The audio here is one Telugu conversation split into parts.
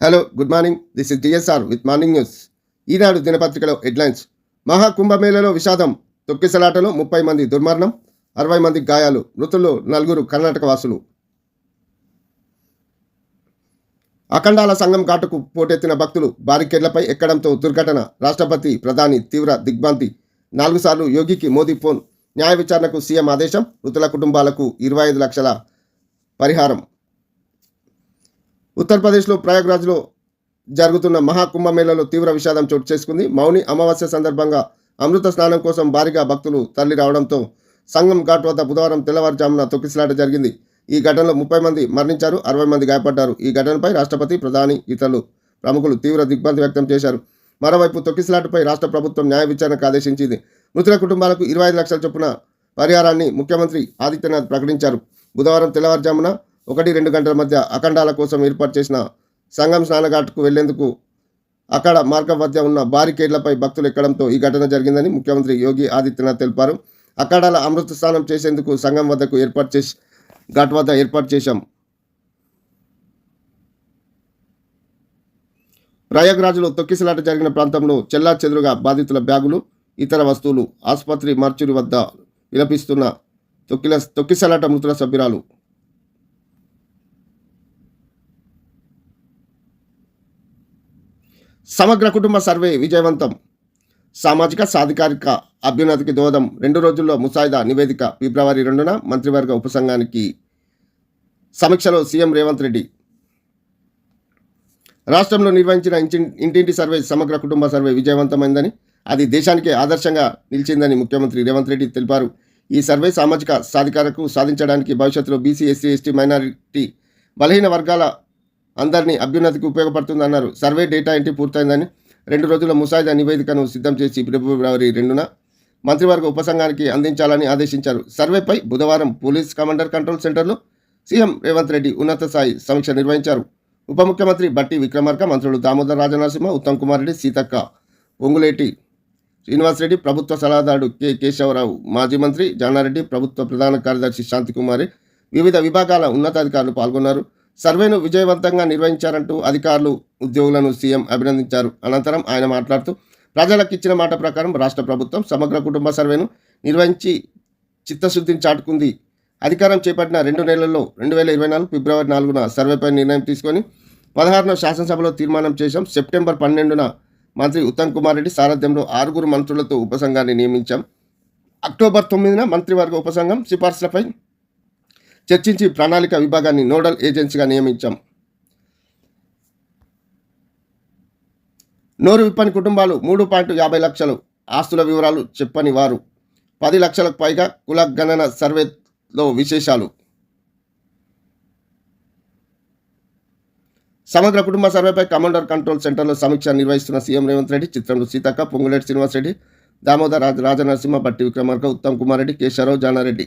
Hello good morning this is DSR with morning news Eenadu దినపత్రికలో హెడ్లైన్స్. మహాకుంభమేళలో విషాదం తొక్కిసలాటలో ముప్పై మంది దుర్మరణం అరవై మంది గాయాలు మృతుల్లో నలుగురు కర్ణాటక వాసులు. అఖండాల సంఘం ఘాటుకు పోటెత్తిన భక్తులు బారికేడ్లపై ఎక్కడంతో దుర్ఘటన రాష్ట్రపతి ప్రధాని తీవ్ర దిగ్భ్రాంతి. నాలుగు సార్లు యోగికి మోదీ ఫోన్ న్యాయ విచారణకు సీఎం ఆదేశం మృతుల కుటుంబాలకు ఇరవై ఐదు లక్షల పరిహారం. ఉత్తరప్రదేశ్లో ప్రయాగ్రాజ్లో జరుగుతున్న మహాకుంభమేళలో తీవ్ర విషాదం చోటు చేసుకుంది. మౌని అమావాస్య సందర్భంగా అమృత స్నానం కోసం భారీగా భక్తులు తరలి రావడంతో సంగం ఘాట్ వద్ద బుధవారం తెల్లవారుజామున తొక్కిసలాట జరిగింది. ఈ ఘటనలో ముప్పై మంది మరణించారు అరవై మంది గాయపడ్డారు. ఈ ఘటనపై రాష్ట్రపతి ప్రధాని ఇతరులు ప్రముఖులు తీవ్ర దిగ్భ్రాంతి వ్యక్తం చేశారు. మరోవైపు తొక్కిసలాటపై రాష్ట్ర ప్రభుత్వం న్యాయ విచారణకు ఆదేశించింది. మృతుల కుటుంబాలకు ఇరవై ఐదు లక్షల చొప్పున పరిహారాన్ని ముఖ్యమంత్రి ఆదిత్యనాథ్ ప్రకటించారు. బుధవారం తెల్లవారుజామున ఒకటి రెండు గంటల మధ్య అఖండాల కోసం ఏర్పాటు చేసిన సంగం స్నానఘాట్కు వెళ్ళేందుకు అక్కడ మార్గం వద్ద ఉన్న బారికేడ్లపై భక్తులు ఎక్కడంతో ఈ ఘటన జరిగిందని ముఖ్యమంత్రి యోగి ఆదిత్యనాథ్ తెలిపారు. అఖండాల అమృత స్నానం చేసేందుకు సంఘం వద్దకు ఏర్పాటు చేసి ఘాట్ వద్ద ఏర్పాటు చేశాం. ప్రయాగ్రాజ్లో తొక్కిసలాట జరిగిన ప్రాంతంలో చెల్లా చెదురుగా బాధితుల బ్యాగులు ఇతర వస్తువులు ఆసుపత్రి మార్చురి వద్ద విలపిస్తున్న తొక్కిల తొక్కిసలాట మృతుల సభ్యురాలు సమగ్ర కుటుంబ సర్వే విజయవంతం. సామాజిక సాధికారిక అభ్యున్నతికి దోదం రెండు రోజుల్లో ముసాయిదా నివేదిక ఫిబ్రవరి రెండున మంత్రివర్గ ఉపసంఘానికి సమీక్షలో సీఎం రేవంత్ రెడ్డి. రాష్ట్రంలో నిర్వహించిన ఇంటి- ఇంటింటి సర్వే సమగ్ర కుటుంబ సర్వే విజయవంతమైందని అది దేశానికే ఆదర్శంగా నిలిచిందని ముఖ్యమంత్రి రేవంత్ రెడ్డి తెలిపారు. ఈ సర్వే సామాజిక సాధికారకు సాధించడానికి భవిష్యత్తులో బీసీ ఎస్సీ ఎస్టీ మైనారిటీ బలహీన వర్గాల అందరినీ అభ్యున్నతికి ఉపయోగపడుతుందన్నారు సర్వే డేటా ఎంట్రీ పూర్తయిందని రెండు రోజుల ముసాయిదా నివేదికను సిద్ధం చేసి ఫిబ్రవరి రెండున మంత్రివర్గ ఉపసంఘానికి అందించాలని ఆదేశించారు. సర్వేపై బుధవారం పోలీస్ కమాండర్ కంట్రోల్ సెంటర్లో సీఎం రేవంత్ రెడ్డి ఉన్నత స్థాయి సమీక్ష నిర్వహించారు. ఉప ముఖ్యమంత్రి బట్టి విక్రమార్క మంత్రులు దామోదర్ రాజనరసింహ ఉత్తమ్ కుమార్ రెడ్డి సీతక్క ఒంగులేటి శ్రీనివాసరెడ్డి ప్రభుత్వ సలహాదారుడు కె. కేశవరావు మాజీ మంత్రి జానారెడ్డి ప్రభుత్వ ప్రధాన కార్యదర్శి శాంతికుమారి వివిధ విభాగాల ఉన్నతాధికారులు పాల్గొన్నారు. సర్వేను విజయవంతంగా నిర్వహించారంటూ అధికారులు ఉద్యోగులను సీఎం అభినందించారు. అనంతరం ఆయన మాట్లాడుతూ ప్రజలకు ఇచ్చిన మాట ప్రకారం రాష్ట్ర ప్రభుత్వం సమగ్ర కుటుంబ సర్వేను నిర్వహించి చిత్తశుద్ధిని చాటుకుంది. అధికారం చేపట్టిన రెండు నెలల్లో రెండు వేల ఇరవై నాలుగు ఫిబ్రవరి నాలుగున సర్వేపై నిర్ణయం తీసుకొని పదహారున శాసనసభలో తీర్మానం చేశాం. సెప్టెంబర్ పన్నెండున మంత్రి ఉత్తమ్ కుమార్ రెడ్డి సారథ్యంలో ఆరుగురు మంత్రులతో ఉపసంఘాన్ని నియమించాం. అక్టోబర్ తొమ్మిదిన మంత్రివర్గ ఉపసంఘం సిఫార్సులపై చర్చించి ప్రణాళిక విభాగాన్ని నోడల్ ఏజెన్సీగా నియమించాం. నోరు విప్పని కుటుంబాలు మూడు పాయింట్ యాభై లక్షలు. ఆస్తుల వివరాలు చెప్పని వారు. పది లక్షలకు పైగా కుల గణన సర్వేలో విశేషాలు. సమగ్ర కుటుంబ సర్వేపై కమాండర్ కంట్రోల్ సెంటర్లో సమీక్ష నిర్వహిస్తున్న సీఎం రేవంత్ రెడ్డి చిత్రంలో సీతక్క పొంగులేటి శ్రీనివాసరెడ్డి దామోదర్ రాజ రాజనరసింహ బట్టి విక్రమార్క ఉత్తమ్ కుమార్ రెడ్డి కేశవరావు జానారెడ్డి.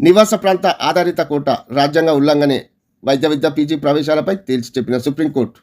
నివాస ప్రాంత ఆధారిత కోట రాజ్యాంగ ఉల్లంఘనే వైద్య విద్య పీజీ ప్రవేశాలపై తేల్చి చెప్పిన సుప్రీంకోర్టు.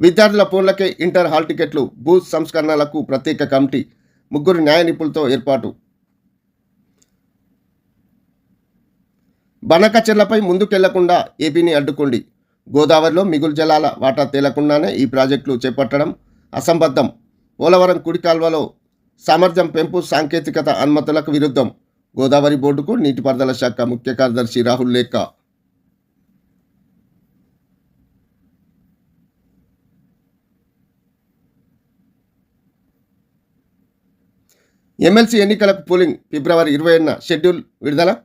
విద్యార్థుల ఫోన్లకే ఇంటర్ హాల్ టికెట్లు భూ సంస్కరణలకు ప్రత్యేక కమిటీ ముగ్గురు న్యాయ నిపుణులతో ఏర్పాటు. బనకచెర్లపై ముందుకెళ్ళకుండా ఏపీని అడ్డుకోండి. గోదావరిలో మిగులు జలాల వాటా తేలకుండానే ఈ ప్రాజెక్టులు చేపట్టడం అసంబద్ధం. పోలవరం కుడి కాల్వలో సామర్థ్యం పెంపు సాంకేతికత అనుమతులకు విరుద్ధం. గోదావరి బోర్డుకు నీటిపారుదల శాఖ ముఖ్య కార్యదర్శి రాహుల్ లేఖ. ఎమ్మెల్సీ ఎన్నికలకు పోలింగ్ ఫిబ్రవరి ఇరవై ఏడున షెడ్యూల్ విడుదల.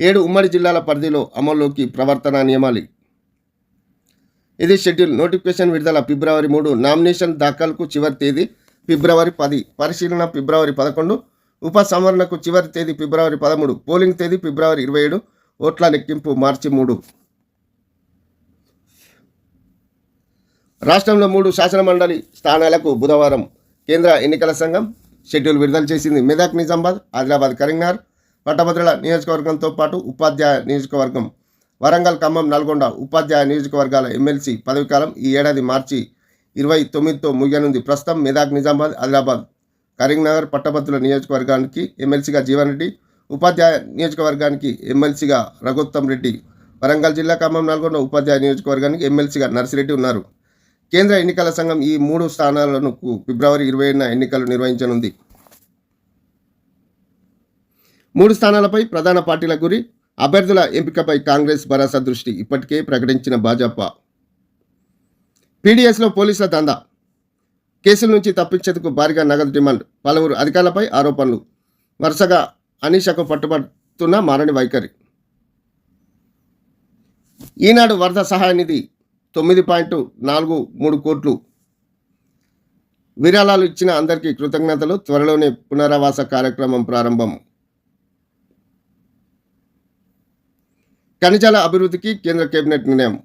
ఏడు ఉమ్మడి జిల్లాల పరిధిలో అమల్లోకి ప్రవర్తన నియమాలు. ఇది షెడ్యూల్. నోటిఫికేషన్ విడుదల ఫిబ్రవరి మూడు. నామినేషన్ దాఖలకు చివరి తేదీ ఫిబ్రవరి పది పరిశీలన ఫిబ్రవరి పదకొండు ఉపసంహరణకు చివరి తేదీ ఫిబ్రవరి పదమూడు పోలింగ్ తేదీ ఫిబ్రవరి ఇరవై ఏడు ఓట్ల లెక్కింపు మార్చి మూడు. రాష్ట్రంలో మూడు శాసనమండలి స్థానాలకు బుధవారం కేంద్ర ఎన్నికల సంఘం షెడ్యూల్ విడుదల చేసింది. మెదక్ నిజామాబాద్ ఆదిలాబాద్ కరీంనగర్ పట్టభద్రుల నియోజకవర్గంతో పాటు ఉపాధ్యాయ నియోజకవర్గం వరంగల్ ఖమ్మం నల్గొండ ఉపాధ్యాయ నియోజకవర్గాల ఎమ్మెల్సీ పదవీకాలం ఈ ఏడాది మార్చి ఇరవై తొమ్మిదితో ముగియనుంది. ప్రస్తుతం మెదక్ నిజామాబాద్ ఆదిలాబాద్ కరీంనగర్ పట్టభద్రుల నియోజకవర్గానికి ఎమ్మెల్సీగా జీవన్ రెడ్డి ఉపాధ్యాయ నియోజకవర్గానికి ఎమ్మెల్సీగా రఘుత్తం రెడ్డి వరంగల్ జిల్లా ఖమ్మం నల్గొండ ఉపాధ్యాయ నియోజకవర్గానికి ఎమ్మెల్సీగా నర్సిరెడ్డి ఉన్నారు. కేంద్ర ఎన్నికల సంఘం ఈ మూడు స్థానాలను ఫిబ్రవరి ఇరవై ఎన్నికలు నిర్వహించనుంది. మూడు స్థానాలపై ప్రధాన పార్టీల గురి అభ్యర్థుల ఎంపికపై కాంగ్రెస్ భరోసా దృష్టి ఇప్పటికే ప్రకటించిన భాజపా. పీడీఎస్లో పోలీసుల దందా. కేసుల నుంచి తప్పించేందుకు భారీగా నగదు డిమాండ్. పలువురు అధికారులపై ఆరోపణలు. వరుసగా అనీషకు పట్టుబడుతున్న మారని వైఖరి. ఈనాడు వరద సహాయ నిధి తొమ్మిది పాయింట్ నాలుగు మూడు కోట్లు. విరాళాలు ఇచ్చిన అందరికీ కృతజ్ఞతలు. త్వరలోనే పునరావాస కార్యక్రమం ప్రారంభం. ఖనిజాల అభివృద్ధికి కేంద్ర కేబినెట్ నిర్ణయం.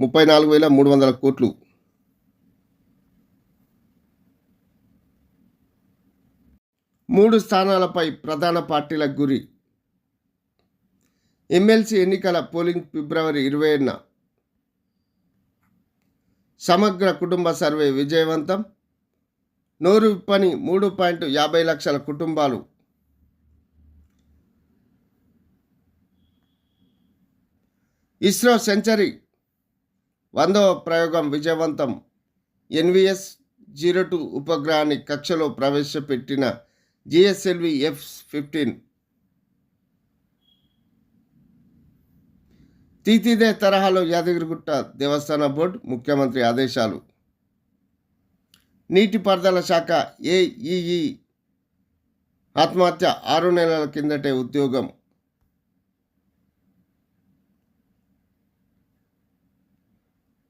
ముప్పై నాలుగు వేల మూడు వందల కోట్లు. మూడు స్థానాలపై ప్రధాన పార్టీల గురి. ఎమ్మెల్సీ ఎన్నికల పోలింగ్ ఫిబ్రవరి ఇరవై ఏడున సమగ్ర కుటుంబ సర్వే విజయవంతం. నోరు విప్పని మూడు పాయింట్ యాభై లక్షల కుటుంబాలు. ISRO century. వందవ ప్రయోగం విజయవంతం. ఎన్విఎస్ జీరో టూ ఉపగ్రహాన్ని కక్షలో ప్రవేశపెట్టిన జిఎస్ఎల్వి ఎఫ్ ఫిఫ్టీన్. తీతిదే తరహాలో యాదగిరిగుట్ట దేవస్థాన బోర్డు ముఖ్యమంత్రి ఆదేశాలు. నీటిపారుదల శాఖ ఏఈఈ ఆత్మహత్య ఆరు నెలల కిందటే ఉద్యోగం.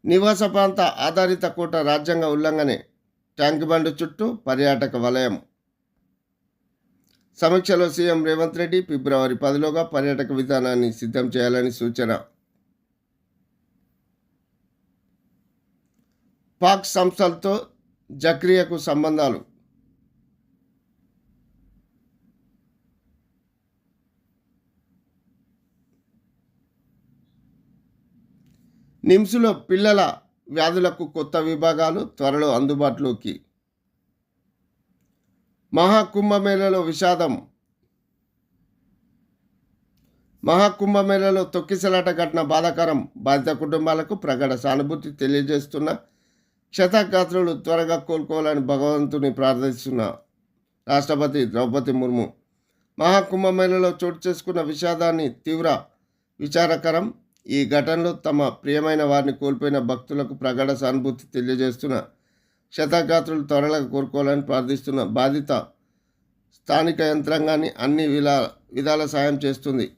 నివాస ప్రాంత ఆధారిత కోట రాజ్యాంగ ఉల్లంఘనే ట్యాంక్ బండ్ చుట్టూ పర్యాటక వలయం. సమీక్షలో సీఎం రేవంత్ రెడ్డి ఫిబ్రవరి పదిలోగా పర్యాటక విధానాన్ని సిద్ధం చేయాలని సూచన. పాక్ సంస్థలతో జక్రియకు సంబంధాలు. నిమ్స్లో పిల్లల వ్యాధులకు కొత్త విభాగాలు త్వరలో అందుబాటులోకి. మహాకుంభమేళలో విషాదం. మహాకుంభమేళలో తొక్కిసలాట ఘటన బాధాకరం బాధిత కుటుంబాలకు ప్రగాఢ సానుభూతి తెలియజేస్తున్న క్షతగాత్రులు త్వరగా కోలుకోవాలని భగవంతుని ప్రార్థిస్తున్న రాష్ట్రపతి ద్రౌపది ముర్ము. మహాకుంభమేళలో చోటు చేసుకున్న విషాదాన్ని తీవ్ర విచారకరం. ఈ ఘటనలో తమ ప్రియమైన వారిని కోల్పోయిన భక్తులకు ప్రగాఢ సానుభూతి తెలియజేస్తున్న క్షతగాత్రులు త్వరగా కోరుకోవాలని ప్రార్థిస్తున్న బాధిత స్థానిక యంత్రాంగాన్ని అన్ని విలా విధాల సాయం చేస్తుంది.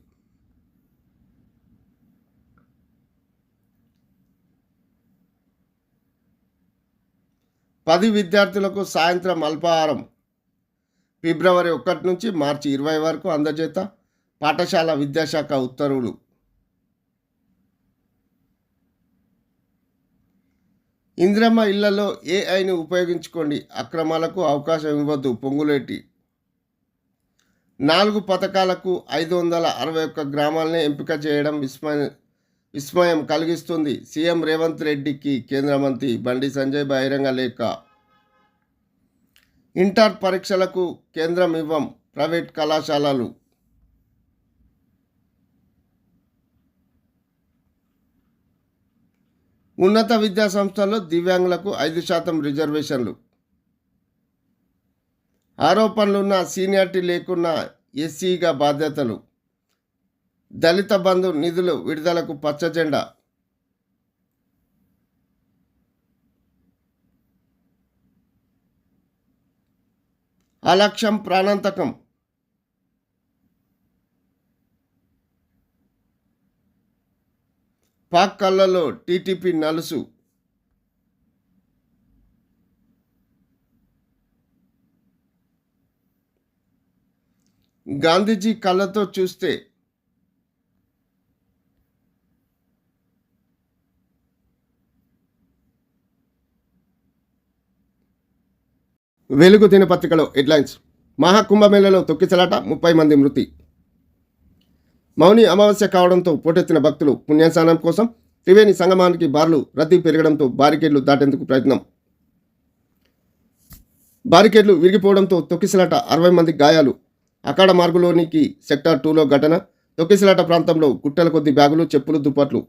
పది విద్యార్థులకు సాయంత్రం అల్పాహారం. ఫిబ్రవరి ఒకటి నుంచి మార్చి ఇరవై వరకు అందజేత పాఠశాల విద్యాశాఖ ఉత్తర్వులు. ఇందిరమ్మ ఇళ్ళలో ఏఐని ఉపయోగించుకోండి. అక్రమాలకు అవకాశం ఇవ్వద్దు. పొంగులేటి. నాలుగు పథకాలకు ఐదు వందల అరవై ఒక్క గ్రామాలనే ఎంపిక చేయడం విస్మయ విస్మయం కలిగిస్తుంది. సీఎం రేవంత్ రెడ్డికి కేంద్ర మంత్రి బండి సంజయ్ బహిరంగ లేఖ. ఇంటర్ పరీక్షలకు కేంద్రం ఇవ్వం. ప్రైవేట్ కళాశాలలు. ఉన్నత విద్యా సంస్థల్లో దివ్యాంగులకు ఐదు శాతం రిజర్వేషన్లు. ఆరోపణలున్న సీనియారిటీ లేకున్న ఎస్సీగా బాధ్యతలు. దళిత బంధు నిధులు విడుదలకు పచ్చ జెండా. అలక్ష్యం ప్రాణాంతకం. పాక్ కళ్ళలో టీటీపీ నలుసు. గాంధీజీ కళ్ళతో చూస్తే వెలుగు దినపత్రికలో హెడ్లైన్స్. మహాకుంభమేళలో తొక్కిసలాట ముప్పై మంది మృతి. మౌని అమావాస్య కావడంతో పోటెత్తిన భక్తులు పుణ్యస్నానం కోసం త్రివేణి సంగమానికి బార్లు రద్దీ పెరగడంతో బారికేడ్లు దాటేందుకు ప్రయత్నం. బారికేడ్లు విరిగిపోవడంతో తొక్కిసలాట అరవై మంది గాయాలు. అకాడ మార్గులోనికి సెక్టార్ టూలో ఘటన. తొక్కిసలాట ప్రాంతంలో గుట్టల కొద్ది బ్యాగులు చెప్పులు దుప్పట్లు.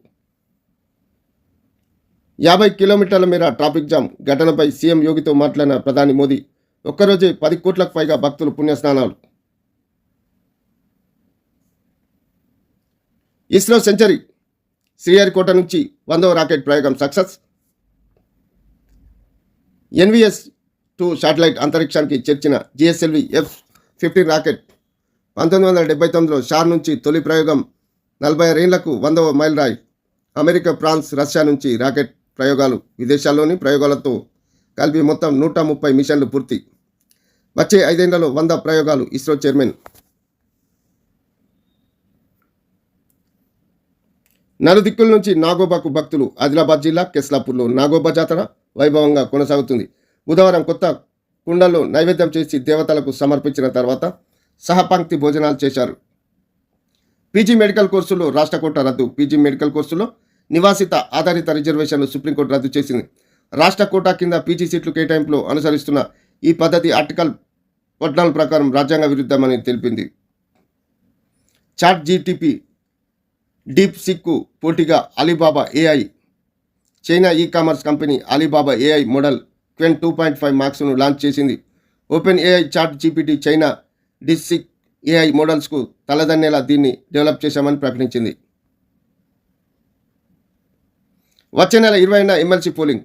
యాభై కిలోమీటర్ల మేర ట్రాఫిక్ జామ్. ఘటనపై సీఎం యోగితో మాట్లాడిన ప్రధాని మోదీ. ఒక్కరోజే పది కోట్లకు పైగా భక్తులు పుణ్యస్నానాలు. ఇస్రో సెంచరీ శ్రీహరికోట నుంచి వందవ రాకెట్ ప్రయోగం సక్సెస్. ఎన్విఎస్ టూ శాటిలైట్ అంతరిక్షానికి చేర్చిన జిఎస్ఎల్వి ఎఫ్ ఫిఫ్టీన్ రాకెట్ పంతొమ్మిది వందల డెబ్బై తొమ్మిదిలో షార్ నుంచి తొలి ప్రయోగం నలభై ఆరేళ్ళకు వందవ మైల్ రాయ్ అమెరికా ఫ్రాన్స్ రష్యా నుంచి రాకెట్ ప్రయోగాలు విదేశాల్లోని ప్రయోగాలతో కలిపి మొత్తం నూట ముప్పై మిషన్లు పూర్తి. వచ్చే ఐదేళ్ళలో వంద ప్రయోగాలు ఇస్రో చైర్మన్ నలుదిక్కుల నుంచి నాగోబాకు భక్తులు ఆదిలాబాద్ జిల్లా కెస్లాపూర్లో నాగోబా జాతర వైభవంగా కొనసాగుతుంది. బుధవారం కొత్త కుండల్లో నైవేద్యం చేసి దేవతలకు సమర్పించిన తర్వాత సహపంక్తి భోజనాలు చేశారు. పీజీ మెడికల్ కోర్సులో రాష్ట్ర కోట రద్దు పీజీ మెడికల్ కోర్సులో నివాసిత ఆధారిత రిజర్వేషన్లు సుప్రీంకోర్టు రద్దు చేసింది. రాష్ట్ర కోట కింద పీజీ సీట్లు కేటాయింపులో అనుసరిస్తున్న ఈ పద్ధతి ఆర్టికల్ పద్నాలుగు ప్రకారం రాజ్యాంగ విరుద్ధమని తెలిపింది. చాట్ జీటీపీ డీప్ సిక్కు పోటీగా Alibaba AI China e commerce company Alibaba AI model Qwen two point five మార్క్స్ను launch చేసింది. OpenAI ChatGPT China DeepSeek AI మోడల్స్కు తలదన్నేలా దీన్ని డెవలప్ చేశామని ప్రకటించింది. వచ్చే నెల ఇరవైన ఎమ్మెల్సీ పోలింగ్.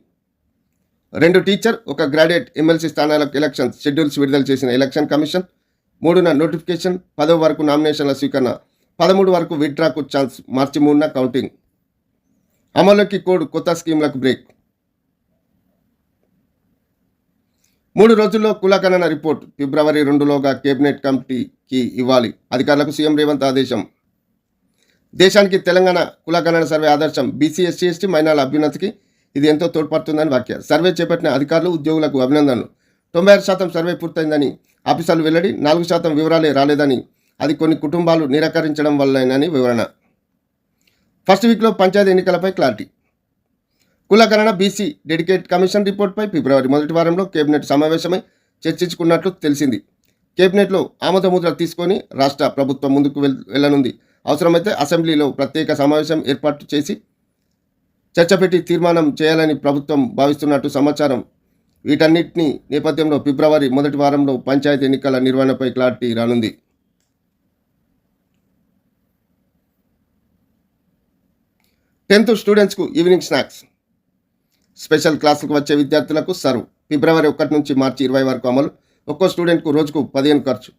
రెండు టీచర్ ఒక గ్రాడ్యుయేట్ ఎమ్మెల్సీ స్థానాలకు ఎలక్షన్ షెడ్యూల్స్ విడుదల చేసిన ఎలక్షన్ కమిషన్ మూడున నోటిఫికేషన్ పదవ వరకు నామినేషన్ల స్వీకరణ పదమూడు వరకు విత్డ్రాకు ఛాన్స్ మార్చి మూడున కౌంటింగ్. అమలుకి కోడ్ కొత్త స్కీమ్లకు బ్రేక్. మూడు రోజుల్లో కులగణన రిపోర్ట్. ఫిబ్రవరి రెండులోగా కేబినెట్ కమిటీకి ఇవ్వాలి. అధికారులకు సీఎం రేవంత్ ఆదేశం. దేశానికి తెలంగాణ కులగణన సర్వే ఆదర్శం. బీసీ ఎస్సీ ఎస్టీ మైనాల అభ్యున్నతికి ఇది ఎంతో తోడ్పడుతుందని వ్యాఖ్య. సర్వే చేపట్టిన అధికారులు ఉద్యోగులకు అభినందనలు. తొంభై ఆరు శాతం సర్వే పూర్తయిందని ఆఫీసర్లు వెల్లడి నాలుగు శాతం వివరాలే రాలేదని అది కొన్ని కుటుంబాలు నిరాకరించడం వల్లేనని వివరణ. ఫస్ట్ వీక్లో పంచాయతీ ఎన్నికలపై క్లారిటీ. కులకరణ బీసీ డెడికేట్ కమిషన్ రిపోర్ట్పై ఫిబ్రవరి మొదటి వారంలో కేబినెట్ సమావేశమై చర్చించుకున్నట్లు తెలిసింది. కేబినెట్లో ఆమోదముద్ర తీసుకొని రాష్ట్ర ప్రభుత్వం ముందుకు వెల్ వెళ్ళనుంది అవసరమైతే అసెంబ్లీలో ప్రత్యేక సమావేశం ఏర్పాటు చేసి చర్చ పెట్టి తీర్మానం చేయాలని ప్రభుత్వం భావిస్తున్నట్టు సమాచారం. వీటన్నిటిని నేపథ్యంలో ఫిబ్రవరి మొదటి వారంలో పంచాయతీ ఎన్నికల నిర్వహణపై క్లారిటీ రానుంది. టెన్త్ స్టూడెంట్స్కు ఈవినింగ్ స్నాక్స్. స్పెషల్ క్లాసులకు వచ్చే విద్యార్థులకు సర్వ్. ఫిబ్రవరి ఒకటి నుంచి మార్చి ఇరవై వరకు అమలు. ఒక్కో స్టూడెంట్కు రోజుకు పదిహేను ఖర్చు.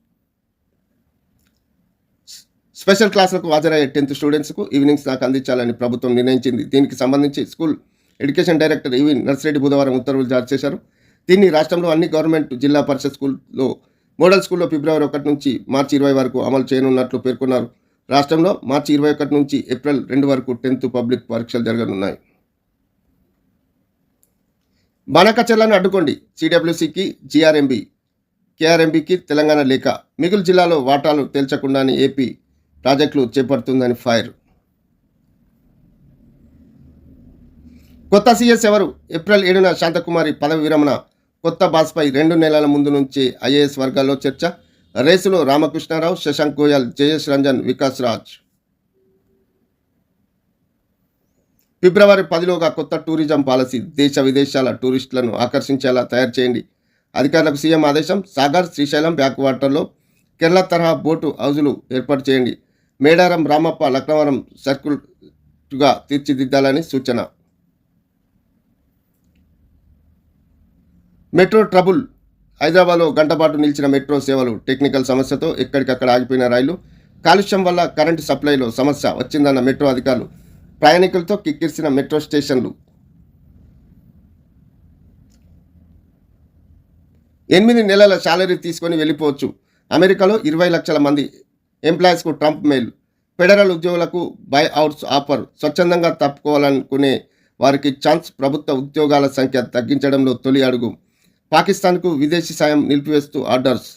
స్పెషల్ క్లాసులకు హాజరయ్యే టెన్త్ స్టూడెంట్స్కు ఈవినింగ్ స్నాక్ అందించాలని ప్రభుత్వం నిర్ణయించింది. దీనికి సంబంధించి school education director E V Narsireddy బుధవారం ఉత్తర్వులు జారీ చేశారు. దీన్ని రాష్ట్రంలో అన్ని గవర్నమెంట్ జిల్లా పరిషత్ స్కూల్లో మోడల్ స్కూల్లో ఫిబ్రవరి ఒకటి నుంచి మార్చి ఇరవై వరకు అమలు చేయనున్నట్లు పేర్కొన్నారు. రాష్ట్రంలో మార్చి ఇరవై ఒకటి నుంచి ఏప్రిల్ రెండు వరకు టెన్త్ పబ్లిక్ పరీక్షలు జరగనున్నాయి. బాణకచర్లను అడ్డుకోండి. సిడబ్ల్యూసికి జిఆర్ఎంబి కేఆర్ఎంబికి తెలంగాణ లేక మిగులు జిల్లాలో వాటాలు తేల్చకుండానే ఏపీ ప్రాజెక్టులు చేపడుతుందని ఫైర్. కొత్త సీఎస్ ఎవరు? ఏప్రిల్ ఏడున శాంతకుమారి పదవి విరమణ కొత్త బాస్పై రెండు నెలల ముందు నుంచి ఐఏఎస్ వర్గాల్లో చర్చ. రేసులో రామకృష్ణారావు శశాంక్ గోయల్ జయేష్ రంజన్ వికాస్ రాజ్. ఫిబ్రవరి పదిలోగా కొత్త టూరిజం పాలసీ దేశ విదేశాల టూరిస్టులను ఆకర్షించేలా తయారు చేయండి. అధికారులకు సీఎం ఆదేశం సాగర్ శ్రీశైలం బ్యాక్ వాటర్లో కేరళ తరహా బోటు హౌజులు ఏర్పాటు చేయండి. మేడారం రామప్ప లక్నవరం సర్కిల్గా తీర్చిదిద్దాలని సూచన. మెట్రో ట్రబుల్ హైదరాబాద్లో గంటపాటు నిలిచిన మెట్రో సేవలు టెక్నికల్ సమస్యతో ఎక్కడికక్కడ ఆగిపోయిన రైలు కాలుష్యం వల్ల కరెంటు సప్లైలో సమస్య వచ్చిందన్న మెట్రో అధికారులు ప్రయాణికులతో కిక్కిరిసిన మెట్రో స్టేషన్లు. ఎనిమిది నెలల శాలరీ తీసుకొని వెళ్ళిపోవచ్చు. అమెరికాలో ఇరవై లక్షల మంది ఎంప్లాయీస్కు ట్రంప్ మెయిల్. ఫెడరల్ ఉద్యోగులకు బై అవుట్స్ ఆఫర్. స్వచ్ఛందంగా తప్పుకోవాలనుకునే వారికి ఛాన్స్ ప్రభుత్వ ఉద్యోగాల సంఖ్య తగ్గించడంలో తొలి అడుగు. పాకిస్తాన్కు విదేశీ సాయం నిలిపివేస్తూ ఆర్డర్స్